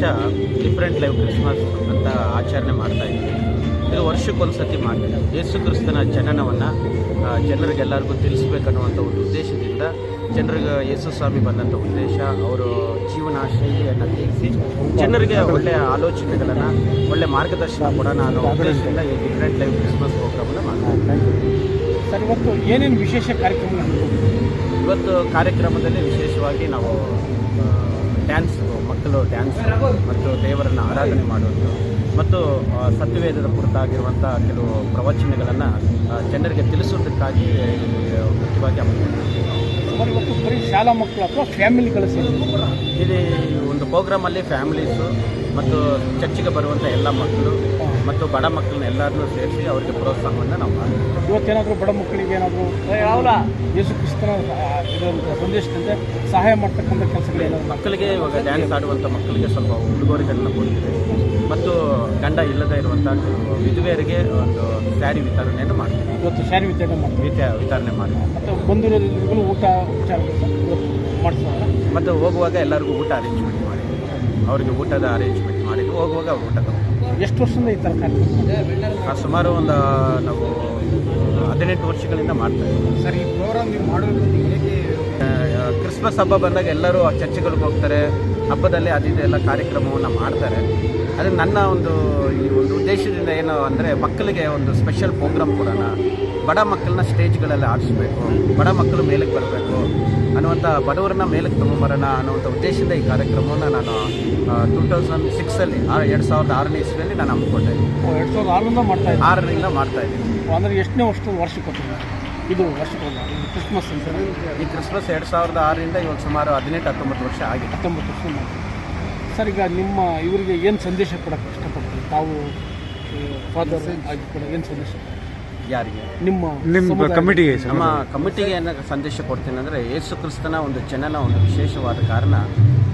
ವರ್ಷ different live Christmas ಅಂತ ಆಚರಣೆ ಮಾಡ್ತಾ ಇದ್ದೀವಿ. ಇದು ವರ್ಷಕ್ಕೊಂದ್ಸತಿ ಮಾಡ್ತೀವಿ ಯೇಸು ಕ್ರಿಸ್ತನ ಜನನವನ್ನು ಜನರಿಗೆಲ್ಲರಿಗೂ ತಿಳಿಸ್ಬೇಕನ್ನುವಂಥ ಒಂದು ಉದ್ದೇಶದಿಂದ ಜನರಿಗೆ ಯೇಸು ಸ್ವಾಮಿ ಬಂದಂಥ ಉದ್ದೇಶ ಅವರು ಜೀವನ ಶೈಲಿಯನ್ನು ತಿಳಿಸಿ ಜನರಿಗೆ ಒಳ್ಳೆಯ ಆಲೋಚನೆಗಳನ್ನು ಒಳ್ಳೆಯ ಮಾರ್ಗದರ್ಶನ ಕೊಡೋಣ ಅನ್ನೋ ಉದ್ದೇಶದಿಂದ ಈ ಡಿಫ್ರೆಂಟ್ ಲೈವ್ ಕ್ರಿಸ್ಮಸ್ ಪ್ರೋಗ್ರಾಮನ್ನು ಮಾಡ್ತಾ ಸರ್ ಇವತ್ತು ಏನೇನು ವಿಶೇಷ ಕಾರ್ಯಕ್ರಮ ಇವತ್ತು ಕಾರ್ಯಕ್ರಮದಲ್ಲಿ ವಿಶೇಷವಾಗಿ ನಾವು ಡ್ಯಾನ್ಸ್ ಮಕ್ಕಳು ಡ್ಯಾನ್ಸ್ ಮತ್ತು ದೇವರನ್ನು ಆರಾಧನೆ ಮಾಡುವುದು ಮತ್ತು ಸತ್ಯವೇದದ ಕುರಿತಾಗಿರುವಂಥ ಕೆಲವು ಪ್ರವಚನಗಳನ್ನು ಜನರಿಗೆ ತಿಳಿಸೋದಕ್ಕಾಗಿ ಮುಖ್ಯವಾಗಿ ಹಮ್ಮಿಕೊಂಡಿದ್ದೀವಿ. ಶಾಲಾ ಮಕ್ಕಳು ಅಥವಾ ಫ್ಯಾಮಿಲಿಗಳು ಇದು ಒಂದು ಪ್ರೋಗ್ರಾಮಲ್ಲಿ ಫ್ಯಾಮಿಲೀಸು ಮತ್ತು ಚರ್ಚಿಗೆ ಬರುವಂಥ ಎಲ್ಲ ಮಕ್ಕಳು ಮತ್ತು ಬಡ ಮಕ್ಕಳನ್ನ ಎಲ್ಲರನ್ನೂ ಸೇರಿಸಿ ಅವರಿಗೆ ಪ್ರೋತ್ಸಾಹವನ್ನು ನಾವು ಮಾಡ್ತೀವಿ. ಇವತ್ತೇನಾದರೂ ಬಡ ಮಕ್ಕಳಿಗೆ ಏನಾದರೂ ಯೇಸು ಕ್ರಿಸ್ತನ ಆ, ಇದೊಂದು ಸಂದೇಶದಿಂದ ಸಹಾಯ ಮಾಡ್ತಕ್ಕಂಥ ಕೆಲಸಗಳು ಏನಾದ್ರು ಮಕ್ಕಳಿಗೆ ಇವಾಗ ಡ್ಯಾನ್ಸ್ ಆಡುವಂಥ ಮಕ್ಕಳಿಗೆ ಸ್ವಲ್ಪ ಉಡುಗೊರೆಗಳನ್ನ ಕೊಡ್ತೀವಿ. ಮತ್ತು ಗಂಡ ಇಲ್ಲದೆ ಇರುವಂಥ ವಿಧುವೆಯರಿಗೆ ಒಂದು ಸ್ಯಾರಿ ವಿತರಣೆಯನ್ನು ಮಾಡ್ತೀವಿ. ಇವತ್ತು ಸ್ಯಾರಿ ವಿತರಣೆ ಮಾಡ್ತೀವಿ ವಿತ ವಿತರಣೆ ಮಾಡ್ತೀವಿ. ಮತ್ತು ಬಂದಿರೋದ್ರಿಗೂ ಊಟ ಉಪಚಾರ ಮಾಡಿಸ್ತಾರೆ ಮತ್ತು ಹೋಗುವಾಗ ಎಲ್ಲರಿಗೂ ಊಟ ಅರೇಂಜ್ಮೆಂಟ್ ಮಾಡಿ. ಅವರಿಗೆ ಊಟದ ಅರೇಂಜ್ಮೆಂಟ್ ಮಾಡಿದ್ದು ಹೋಗುವಾಗ ಅವ್ರು ಊಟ ತಗೊಂಡು ಎಷ್ಟು ವರ್ಷದಿಂದ ಈ ಥರ ಕಾರ್ಯಕ್ರಮ ಆ, ಸುಮಾರು ಒಂದು ನಾವು ಹದಿನೆಂಟು ವರ್ಷಗಳಿಂದ ಮಾಡ್ತಾ ಇದ್ದೀವಿ. ಸರ್ ಈ ಪ್ರೋಗ್ರಾಮ್ ನೀವು ಮಾಡೋದ್ರಿಂದ ಹೇಗೆ ಕ್ರಿಸ್ಮಸ್ ಹಬ್ಬ ಬಂದಾಗ ಎಲ್ಲರೂ ಆ ಚರ್ಚ್ಗಳಿಗೆ ಹೋಗ್ತಾರೆ. ಹಬ್ಬದಲ್ಲಿ ಎಲ್ಲ ಕಾರ್ಯಕ್ರಮವನ್ನು ಮಾಡ್ತಾರೆ. ಅದು ನನ್ನ ಒಂದು ಈ ಒಂದು ಉದ್ದೇಶದಿಂದ ಏನು ಅಂದರೆ ಮಕ್ಕಳಿಗೆ ಒಂದು ಸ್ಪೆಷಲ್ ಪ್ರೋಗ್ರಾಮ್ ಕೊಡೋಣ. ಬಡ ಮಕ್ಕಳನ್ನ ಸ್ಟೇಜ್ಗಳಲ್ಲಿ ಆಡಿಸ್ಬೇಕು ಬಡ ಮಕ್ಕಳು ಮೇಲಕ್ಕೆ ಬರಬೇಕು ಅನ್ನುವಂಥ ಬಡವರನ್ನ ಮೇಲಕ್ಕೆ ತೊಗೊಂಬರೋಣ ಅನ್ನುವಂಥ ಉದ್ದೇಶದಿಂದ ಈ ಕಾರ್ಯಕ್ರಮವನ್ನು ನಾನು ಟೂ ತೌಸಂಡ್ ಸಿಕ್ಸಲ್ಲಿ ಎರಡು ಸಾವಿರದ ಆರನೇ ಇಸ್ವಿಯಲ್ಲಿ ನಾನು ಹಮ್ಮಿಕೊಂಡೆ. ಎರಡು ಸಾವಿರದ ಆರರಿಂದ ಮಾಡ್ತಾ ಇದ್ದೀನಿ ಆರರಿಂದ ಮಾಡ್ತಾ ಇದ್ದೀನಿ. ಅಂದರೆ ಎಷ್ಟನೇ ವರ್ಷ ವರ್ಷಕ್ಕೆ ಕೊಟ್ಟಿದ್ದಾರೆ? ಇದು ಕ್ರಿಸ್ಮಸ್ ಅಂತ ಈ ಕ್ರಿಸ್ಮಸ್ ಎರಡು ಸಾವಿರದ ಆರರಿಂದ ಇವಾಗ ಸುಮಾರು ಹದಿನೆಂಟು ಹತ್ತೊಂಬತ್ತು ವರ್ಷ ಆಗಿದೆ. ಹತ್ತೊಂಬತ್ತು ವರ್ಷ ಸರ್ ಈಗ ನಿಮ್ಮ ಇವರಿಗೆ ಏನು ಸಂದೇಶ ಕೊಡೋಕ್ಕೆ ಇಷ್ಟಪಡ್ತೀವಿ ತಾವು ಫಾದರ್ ಆಗಿ ಕೂಡ ಏನು ಸಂದೇಶ ಯಾರಿಗೆ? ನಿಮ್ಮ ನಿಮ್ಮ ಕಮಿಟಿಗೆ ನಮ್ಮ ಕಮಿಟಿಗೆ ಏನು ಸಂದೇಶ ಕೊಡ್ತೀನಿ ಅಂದರೆ ಯೇಸು ಕ್ರಿಸ್ತನ ಒಂದು ಜನನ ಒಂದು ವಿಶೇಷವಾದ ಕಾರಣ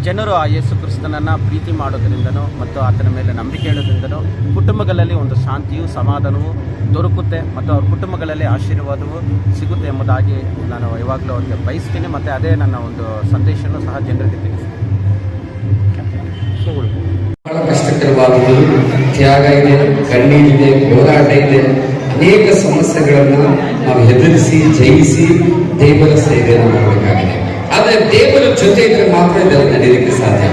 ಜನರು ಆ ಯೇಸು ಕ್ರಿಸ್ತನನ್ನು ಪ್ರೀತಿ ಮಾಡೋದರಿಂದನೋ ಮತ್ತು ಆತನ ಮೇಲೆ ನಂಬಿಕೆ ಇಡೋದ್ರಿಂದನೋ ಕುಟುಂಬಗಳಲ್ಲಿ ಒಂದು ಶಾಂತಿಯು, ಸಮಾಧಾನವು ದೊರಕುತ್ತೆ ಮತ್ತು ಅವ್ರ ಕುಟುಂಬಗಳಲ್ಲಿ ಆಶೀರ್ವಾದವು ಸಿಗುತ್ತೆ ಎಂಬುದಾಗಿ ನಾನು ಯಾವಾಗಲೂ ಅವ್ರಿಗೆ ಬಯಸ್ತೀನಿ ಮತ್ತು ಅದೇ ನನ್ನ ಒಂದು ಸಂದೇಶನೂ ಸಹ ಜನರಿಗೆ ತಿಳಿಸ್ತೀನಿ. ತ್ಯಾಗ ಇದೆ ಕಣ್ಣೀರಿದೆ ಹೋರಾಟ ಇದೆ. ಅನೇಕ ಸಮಸ್ಯೆಗಳನ್ನು ನಾವು ಎದುರಿಸಿ, ಜಯಿಸಿ ದೇವರ ಸೇವೆಯನ್ನು ಮಾಡಬೇಕಾಗಿದೆ. ಆದರೆ ದೇವರ ಜೊತೆ ಇದ್ರೆ ಮಾತ್ರ ಇದೆಲ್ಲ ನಡೆಯಲಿಕ್ಕೆ ಸಾಧ್ಯ.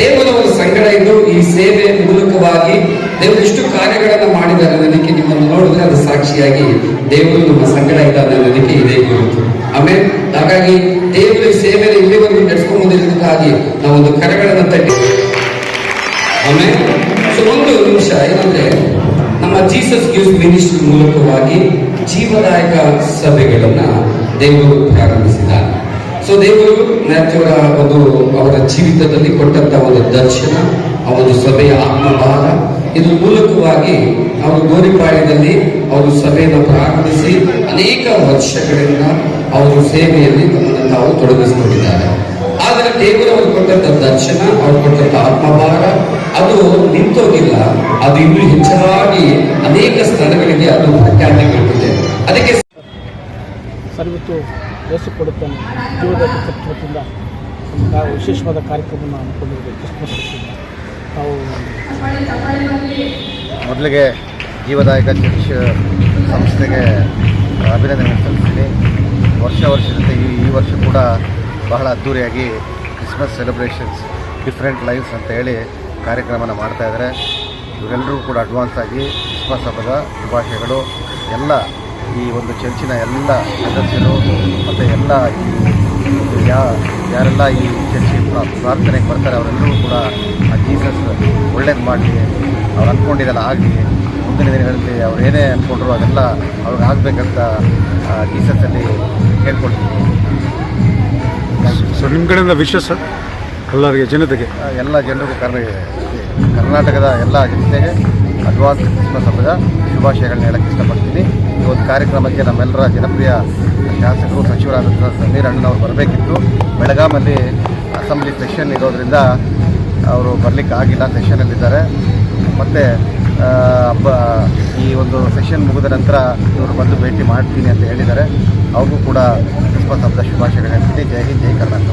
ದೇವರ ಒಂದು ಸಂಗಡ ಇದ್ದು ಈ ಸೇವೆ ಮೂಲಕವಾಗಿ ದೇವರು ಇಷ್ಟು ಕಾರ್ಯಗಳನ್ನ ಮಾಡಿದ್ದಾರೆ ಅನ್ನೋದಕ್ಕೆ ನಿಮ್ಮನ್ನು ನೋಡಿದ್ರೆ ಅದು ಸಾಕ್ಷಿಯಾಗಿ ದೇವರು ನಮ್ಮ ಸಂಗಡ ಇದ್ದಾನೆ ಅನ್ನೋದಕ್ಕೆ ಇದೇ ಗುರುತು. ಆಮೇಲೆ ಹಾಗಾಗಿ ದೇವರ ಸೇವೆಯಲ್ಲಿ ಇಲ್ಲಿವರೆಗೂ ನಡೆಸ್ಕೊಂಡು ನಾವು ನಾವೊಂದು ಕರೆಗಳನ್ನು ತಟ್ಟಿ ಆಮೇಲೆ ಒಂದು ನಿಮಿಷ, ಏನಂದ್ರೆ ನಮ್ಮ ಜೀಸಸ್ ಗ್ಯೂಸ್ ಮಿನಿಸ್ಟ್ರಿ ಮೂಲಕವಾಗಿ ಜೀವದಾಯಕ ಸಭೆಗಳನ್ನ ದೇವರು ಪ್ರಾರಂಭಿಸಿದ್ದಾರೆ. ಸೊ ದೇವರು ಮ್ಯಾಥ್ಯೂರ ಒಂದು ಅವರ ಜೀವಿತದಲ್ಲಿ ಕೊಟ್ಟಂತ ಒಂದು ದರ್ಶನ, ಆ ಒಂದು ಸಭೆಯ ಆತ್ಮಭಾರ ಇದ್ರ ಮೂಲಕವಾಗಿ ಅವರು ಗೋರಿಪಾಳ್ಯದಲ್ಲಿ ಅವರು ಸಭೆಯನ್ನು ಪ್ರಾರಂಭಿಸಿ ಅನೇಕ ವರ್ಷಗಳಿಂದ ಅವರು ಸೇವೆಯಲ್ಲಿ ತಮ್ಮನ್ನು ತಾವು ತೊಡಗಿಸಿಕೊಂಡಿದ್ದಾರೆ. ಆದರೆ ದೇವರು ಅವರು ಕೊಟ್ಟಂತ ದರ್ಶನ, ಅವರು ಕೊಟ್ಟಂತ ಆತ್ಮಭಾರ ಅದು ನಿಂತೋಗಿಲ್ಲ. ಅದು ಇನ್ನೂ ಹೆಚ್ಚಾಗಿ ಅನೇಕ ಸ್ಥಳಗಳಿಗೆ ಅದು ಪ್ರಖ್ಯಾತಿಗೊಳ್ಳುತ್ತೆ ಅದಕ್ಕೆ ಸರ್ ಇವತ್ತು ಜೀವದಲ್ಲಿ ವತಿಯಿಂದ ನಾವು ವಿಶೇಷವಾದ ಕಾರ್ಯಕ್ರಮವನ್ನು ಹಮ್ಮಿಕೊಂಡಿದ್ದೇವೆ. ಕ್ರಿಸ್ಮಸ್ ನಾವು ಮೊದಲಿಗೆ ಜೀವದಾಯಕ ಚರ್ಚ್ ಸಂಸ್ಥೆಗೆ ಅಭಿನಂದನೆ ಸಲ್ಲಿಸ್ತೀನಿ. ವರ್ಷ ವರ್ಷದಂತೆ ಈ ಈ ವರ್ಷ ಕೂಡ ಬಹಳ ಅದ್ದೂರಿಯಾಗಿ ಕ್ರಿಸ್ಮಸ್ ಸೆಲೆಬ್ರೇಷನ್ಸ್, ಡಿಫ್ರೆಂಟ್ ಲೈಫ್ಸ್ ಅಂತ ಹೇಳಿ ಕಾರ್ಯಕ್ರಮನ ಮಾಡ್ತಾಯಿದ್ದಾರೆ ಇವರೆಲ್ಲರೂ ಕೂಡ ಅಡ್ವಾನ್ಸ್ ಆಗಿ ಕ್ರಿಸ್ಮಸ್ ಹಬ್ಬದ ಶುಭಾಶಯಗಳು. ಎಲ್ಲ ಈ ಒಂದು ಚರ್ಚಿನ ಎಲ್ಲ ಸದಸ್ಯರು ಮತ್ತು ಎಲ್ಲ ಈ ಯಾ ಯಾರೆಲ್ಲ ಈ ಚರ್ಚೆ ಪ್ರಾ- ಪ್ರಾರ್ಥನೆಗೆ ಬರ್ತಾರೆ ಅವರೆಲ್ಲರೂ ಕೂಡ ಆ ಜೀಸಸ್ ಒಳ್ಳೇದು ಮಾಡಲಿ ಅವ್ರು ಅಂದ್ಕೊಂಡಿದ್ದೆಲ್ಲ ಆಗಲಿ ಮುಂದಿನ ದಿನಗಳಲ್ಲಿ ಅವ್ರು ಏನೇ ಅಂದ್ಕೊಂಡ್ರು ಅದೆಲ್ಲ ಅವ್ರಿಗೆ ಆಗಬೇಕಂತ ಜೀಸಸಲ್ಲಿ ಕೇಳ್ಕೊಳ್ತೀನಿ ಸೊ ನಿಮ್ಮ ಕಡೆಯಿಂದ ವಿಶ್ವ ಸರ್ ಎಲ್ಲರಿಗೆ ಜನತೆಗೆ? ಎಲ್ಲ ಜನರಿಗೆ ಕರ್ನ ಕರ್ನಾಟಕದ ಎಲ್ಲ ಜನತೆಗೆ ಅಡ್ವಾನ್ಸ್ ಕ್ರಿಸ್ಮಸ್ ಹಬ್ಬದ ಶುಭಾಶಯಗಳನ್ನ ಹೇಳಕ್ಕೆ ಇಷ್ಟಪಡ್ತೀನಿ. ಈ ಒಂದು ಕಾರ್ಯಕ್ರಮಕ್ಕೆ ನಮ್ಮೆಲ್ಲರ ಜನಪ್ರಿಯ ಶಾಸಕರು ಸಚಿವರಾದಂಥ ಸಮೀರ್ ಅಣ್ಣನವರು ಬರಬೇಕಿತ್ತು. ಬೆಳಗಾಮಲ್ಲಿ ಅಸೆಂಬ್ಲಿ ಸೆಷನ್ ಇರೋದ್ರಿಂದ ಅವರು ಬರಲಿಕ್ಕೆ ಆಗಿಲ್ಲ, ಸೆಷನಲ್ಲಿದ್ದಾರೆ. ಮತ್ತು ಹಬ್ಬ ಈ ಒಂದು ಸೆಷನ್ ಮುಗಿದ ನಂತರ ಇವರು ಬಂದು ಭೇಟಿ ಮಾಡ್ತೀನಿ ಅಂತ ಹೇಳಿದ್ದಾರೆ. ಅವ್ರಿಗೂ ಕೂಡ ಕ್ರಿಸ್ಮಸ್ ಹಬ್ಬದ ಶುಭಾಶಯಗಳು ಹೇಳ್ತೀನಿ. ಜೈ ಹಿಂದ್, ಜೈ ಕರ್ನಾಟಕ